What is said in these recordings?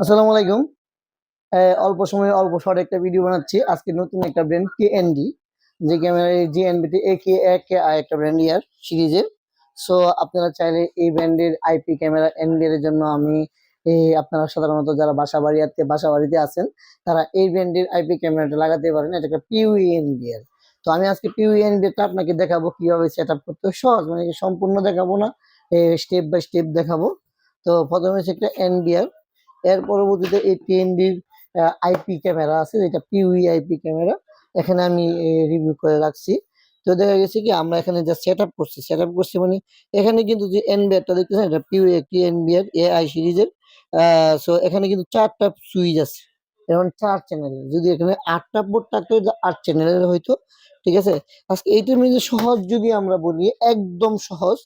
আসসালামু আলাইকুম। অল্প সময়ে অল্প শর্ট একটা ভিডিও বানাচ্ছি। আজকে নতুন একটা ব্র্যান্ড কে যে ক্যামেরা জি এনবিটি এ কে এক কে আই একটা ব্র্যান্ড ইয়ার সিরিজের সো আপনারা চাইলে এই ব্র্যান্ডের আইপি ক্যামেরা এনডি এর জন্য আমি আপনারা সাধারণত যারা বাসা বাড়িতে বাসা বাড়িতে আছেন, তারা এই ব্র্যান্ডের আইপি ক্যামেরাটা লাগাতে পারেন। এটা একটা এনডি তো আমি আজকে পিউই এনডিটা আপনাকে দেখাবো, কীভাবে সেট আপ করতে। সহজ মানে সম্পূর্ণ দেখাবো না স্টেপ বাই স্টেপ দেখাবো। তো প্রথমে হচ্ছে একটা এনডিআর এর পরবর্তীতে এই টিএনডির আইপি ক্যামেরা আছে, যেটা পিউই আইপি ক্যামেরা, এখানে আমি রিভিউ করে রাখছি। তো দেখা গেছে কি, আমরা এখানে যা সেট আপ করছি। সেট আপ করছি মানে এখানে কিন্তু যে এনবিআরটা দেখতেছেন, এটা পিউই একটি এনবিআর এআই সিরিজের সো এখানে কিন্তু চারটা সুইচ আছে। যেমন চার চ্যানেলের যদি এখানে আটটা বোর্ড থাকতো আট চ্যানেলের হয়তো ঠিক আছে? আজকে এইটার মধ্যে সহজ যদি আমরা বলি, একদম সহজ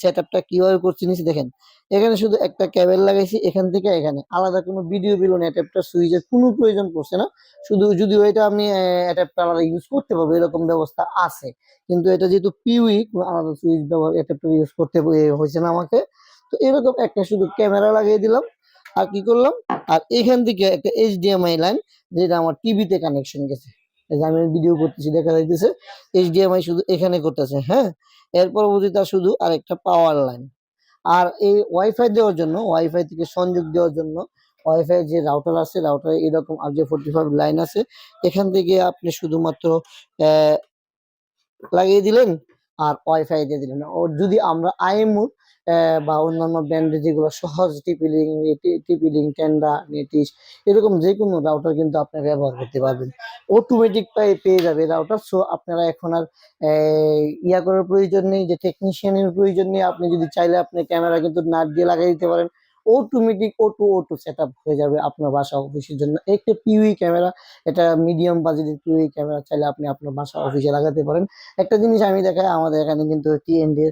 সেট আপটা কীভাবে করছি নিচে দেখেন। এখানে শুধু একটা ক্যাবেল লাগাইছি, এখান থেকে এখানে। আলাদা কোনো ভিডিও বিল না অ্যাডাপ্টার সুইচের কোনো প্রয়োজন পড়ছে না। শুধু যদিও এটা আমি অ্যাডাপ্টার আলাদা ইউজ করতে পারব, এরকম ব্যবস্থা আছে। কিন্তু এটা যেহেতু পিউই আলাদা সুইচ ব্যবহার অ্যাডাপ্টার ইউজ করতে হয়েছে না আমাকে। তো এরকম একটা শুধু ক্যামেরা লাগিয়ে দিলাম। আর কি করলাম? আর এখান থেকে একটা এইচডিএমআই লাইন যেটা আমার টিভিতে কানেকশন গেছে। আমি ভিডিও করতেছি, দেখা যাইতেছে এইচডিএমআই শুধু এখানে করতেছে হ্যাঁ? এর পরবর্তীতে শুধু আরেকটা পাওয়ার লাইন আর এই ওয়াইফাই দেওয়ার জন্য ওয়াইফাই থেকে সংযোগ দেওয়ার জন্য ওয়াইফাই যে রাউটার আছে রাউটারে এরকম আর যে ফোর্টি ফাইভ লাইন আছে, এখান থেকে আপনি শুধুমাত্র লাগিয়ে দিলেন আর ওয়াইফাই দিয়ে দিলেন। ও যদি আমরা আইএমউ বা অন্যান্য ব্র্যান্ডে যেগুলো সহজ টিপিলিং টিপিলিং টেন্ডা নেটিস এরকম যে কোনো রাউটার কিন্তু আপনারা ব্যবহার করতে পারবেন। অটোমেটিক পাই পেয়ে যাবে রাউটার সো আপনারা এখন আর ইয়া করার প্রয়োজন নেই, যে টেকনিশিয়ানের প্রয়োজন নেই। আপনি যদি চাইলে আপনি ক্যামেরা কিন্তু নাট দিয়ে লাগিয়ে দিতে পারেন। Automatic auto auto set up হয়ে যাবে আপনার বাসা অফিসের জন্য। একটা পিউই ক্যামেরা এটা মিডিয়াম বাজেটের পিউই ক্যামেরা চাইলে আপনি আপনার বাসা অফিসে লাগাতে পারেন। একটা জিনিস আমি দেখাই আমাদের এখানে কিন্তু টিএনডি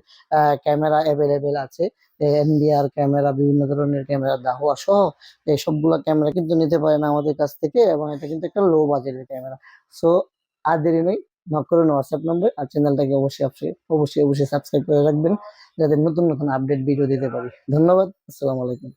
ক্যামেরা অ্যাভেলেবেল আছে। এনডিআর ক্যামেরা বিভিন্ন ধরনের ক্যামেরা দাহুয়া সহ এই সবগুলো ক্যামেরা কিন্তু নিতে পারেন আমাদের কাছ থেকে এবং এটা কিন্তু একটা লো বাজেটের ক্যামেরা সো আর দেরি নেই নক করুন হোয়াটসঅ্যাপ নম্বর আর চ্যানেলটাকে অবশ্যই অবশ্যই অবশ্যই অবশ্যই সাবস্ক্রাইব করে রাখবেন। যাতে নতুন নতুন আপডেট ভিডিও দিতে পারি। ধন্যবাদ আসসালাম আলাইকুম।